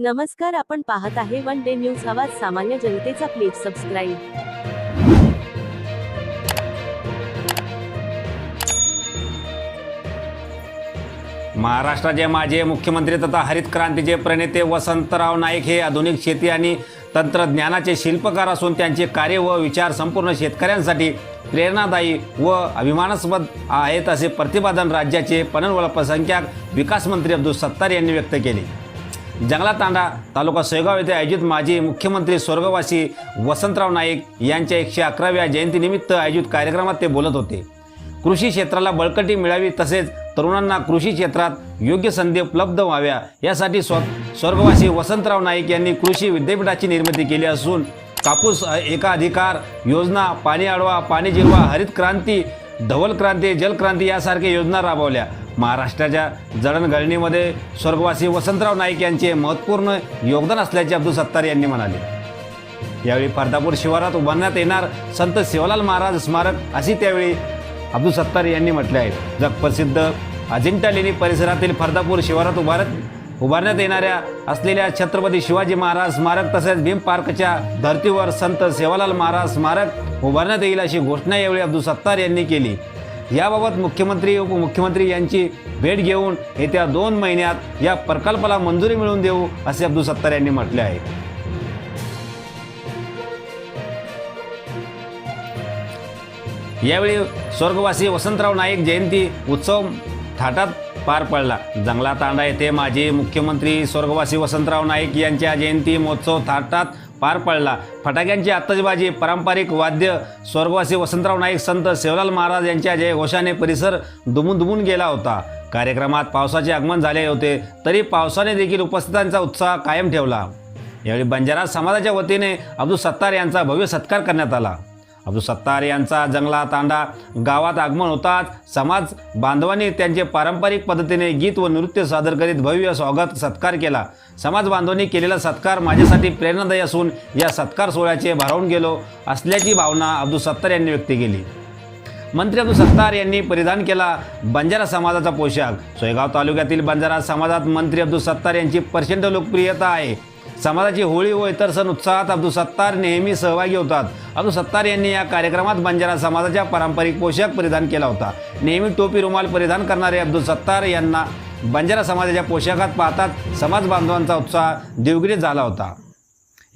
नमस्कार आपण पाहत आहे वन डे न्यूज आवाज सामान्य जनतेचा प्लीज सबस्क्राईब महाराष्ट्राचे माजी मुख्यमंत्री तथा हरित क्रांतीचे प्रणेते वसंतराव नाईक हे आधुनिक शेती आणि तंत्रज्ञानाचे शिल्पकार असून त्यांचे कार्य व विचार संपूर्ण शेतकऱ्यांसाठी प्रेरणादायी व अभिमानास्पद आहेत असे प्रतिपादन राज्याचे पणन व अल्पसंख्याक विकास मंत्री अब्दुल सत्तार यांनी व्यक्त केले. जंगला तांडा तालुका सोयगाव येथे आयोजित माजी मुख्यमंत्री स्वर्गवासी वसंतराव नाईक यांच्या एकशे अकराव्या जयंतीनिमित्त आयोजित कार्यक्रमात ते बोलत होते. कृषी क्षेत्राला बळकटी मिळावी तसेच तरुणांना कृषी क्षेत्रात योग्य संधी उपलब्ध व्हाव्या यासाठी स्व स्वर्गवासी वसंतराव नाईक यांनी कृषी विद्यापीठाची निर्मिती केली असून कापूस एकाधिकार योजना पाणी आडवा पाणी जिरवा हरित क्रांती धवल क्रांती जलक्रांती यासारख्या योजना राबवल्या. महाराष्ट्राच्या जडणघडणीमध्ये स्वर्गवासी वसंतराव नाईक यांचे महत्त्वपूर्ण योगदान असल्याचे अब्दुल सत्तार यांनी म्हणाले. यावेळी फरदापूर शिवारात उभारण्यात येणार संत सेवालाल महाराज स्मारक अशी त्यावेळी अब्दुल सत्तार यांनी म्हटले आहे. जगप्रसिद्ध अजिंठा लेणी परिसरातील फरदापूर शिवारात उभारत उभारण्यात येणाऱ्या असलेल्या छत्रपती शिवाजी महाराज स्मारक तसेच भीम पार्कच्या धर्तीवर संत सेवालाल महाराज स्मारक उभारण्यात येईल अशी घोषणा यावेळी अब्दुल सत्तार यांनी केली. याबाबत मुख्यमंत्री उपमुख्यमंत्री यांची भेट घेऊन येत्या दोन महिन्यात या प्रकल्पाला मंजुरी मिळवून देऊ असे अब्दुल सत्तार यांनी म्हटले आहे. यावेळी स्वर्गवासी वसंतराव नाईक जयंती उत्सव थाटात पार पडला. जंगला तांडा येथे माजी मुख्यमंत्री स्वर्गवासी वसंतराव नाईक यांच्या जयंती महोत्सव थाटात पार पडला. फटाक्यांची आतषबाजी पारंपरिक वाद्य स्वर्गवासी वसंतराव नाईक संत सेवलाल महाराज यांच्या जयघोषाने परिसर दुमून दुमून गेला होता. कार्यक्रमात पावसाचे आगमन झाले होते तरी पावसाने देखील उपस्थितांचा उत्साह कायम ठेवला. यावेळी बंजारा समाजाच्या वतीने अब्दुल सत्तार यांचा भव्य सत्कार करण्यात आला. अब्दुल सत्तार यांचा जंगला तांडा. गावात आगमन होताच समाज बांधवांनी त्यांचे पारंपरिक पद्धतीने गीत व नृत्य सादर करीत भव्य स्वागत सत्कार केला. समाज बांधवांनी केलेला सत्कार माझ्यासाठी प्रेरणादायी असून या सत्कार सोहळ्याचे भारावून गेलो असल्याची भावना अब्दुल सत्तार यांनी व्यक्त केली. मंत्री अब्दुल सत्तार यांनी परिधान केला बंजारा समाजाचा पोशाख. सोयगाव तालुक्यातील बंजारा समाजात मंत्री अब्दुल सत्तार यांची प्रचंड लोकप्रियता आहे. समाजाची होळी व इतर सण उत्साहात अब्दुल सत्तार नेहमी सहभागी होतात. अब्दुल सत्तार यांनी या कार्यक्रमात बंजारा समाजाच्या पारंपरिक पोशाख परिधान केला होता. नेहमी टोपी रुमाल परिधान करणारे अब्दुल सत्तार यांना बंजारा समाजाच्या पोशाखात पाहतात समाज बांधवांचा उत्साह देवगिरीत झाला होता.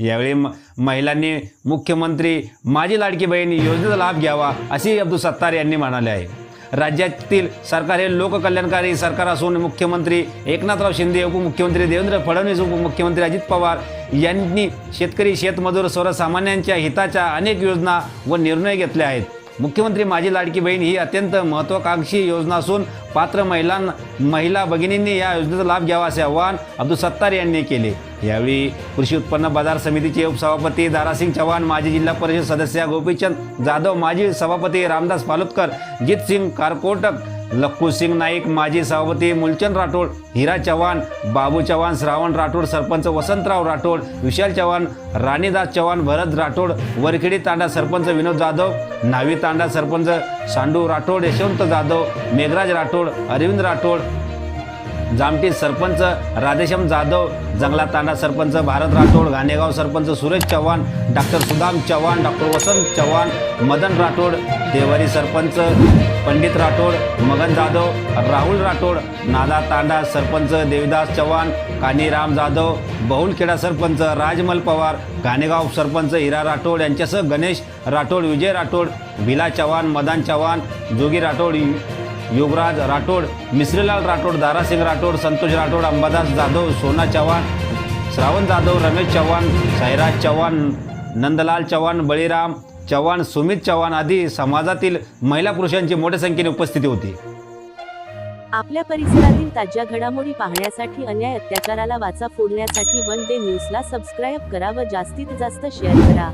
यावेळी म- महिलांनी मुख्यमंत्री माझी लाडकी बहीण योजनेचा लाभ घ्यावा असे अब्दुल सत्तार यांनी म्हणाले आहे. राज्यातील सरकार हे लोककल्याणकारी सरकार असून मुख्यमंत्री एकनाथराव शिंदे उपमुख्यमंत्री देवेंद्र फडणवीस उपमुख्यमंत्री अजित पवार यांनी शेतकरी शेतमजूर सर्वसामान्यांच्या हिताच्या अनेक योजना व निर्णय घेतले आहेत. मुख्यमंत्री माझी लाडकी बहीण ही अत्यंत महत्त्वाकांक्षी योजना असून पात्र महिलां महिला भगिनींनी या योजनेचा लाभ घ्यावा असे आवाहन अब्दुल सत्तार यांनी केले. यावेळी कृषी उत्पन्न बाजार समितीचे उपसभापती दारासिंग चव्हाण माजी जिल्हा परिषद सदस्य गोपीचंद जाधव माजी सभापती रामदास पालोदकर जितसिंग कारकोटक लक्कूसिंग नाईक माजी सभापती मुलचंद राठोड हिरा चव्हाण बाबू चव्हाण श्रावण राठोड सरपंच वसंतराव राठोड विशाल चव्हाण राणीदास चव्हाण भरत राठोड वरखेडी तांडा सरपंच विनोद जाधव न्हावी तांडा सरपंच सांडू राठोड यशवंत जाधव मेघराज राठोड अरविंद राठोड जामठी सरपंच राधेश्याम जाधव जंगला तांडा सरपंच भारत राठोड घाणेगाव सरपंच सुरेश चव्हाण डॉक्टर सुदाम चव्हाण डॉक्टर वसंत चव्हाण मदन राठोड देवारी सरपंच पंडित राठोड मगन जाधव राहुल राठोड नादा तांडा सरपंच देविदास चव्हाण कानीराम जाधव बहुलखेडा सरपंच राजमल पवार घाणेगाव सरपंच हिरा राठोड यांच्यासह गणेश राठोड विजय राठोड भिला चव्हाण मदान चव्हाण जोगी राठोड युवराज राठोड मिश्रीलाल राठोड दारासिंग राठोड संतोष राठोड अंबादास जाधव सोना चव्हाण श्रावण जाधव रमेश चव्हाण साईराज चव्हाण नंदलाल चव्हाण बळीराम चव्हाण सुमित चव्हाण आदी समाजातील महिला पुरुषांची मोठ्या संख्येने उपस्थिती होती. आपल्या परिसरातील ताज्या घडामोडी पाहण्यासाठी अन्याय अत्याचाराला वाचा फोडण्यासाठी वन डे न्यूजला सबस्क्राईब करा व जास्तीत जास्त शेअर करा.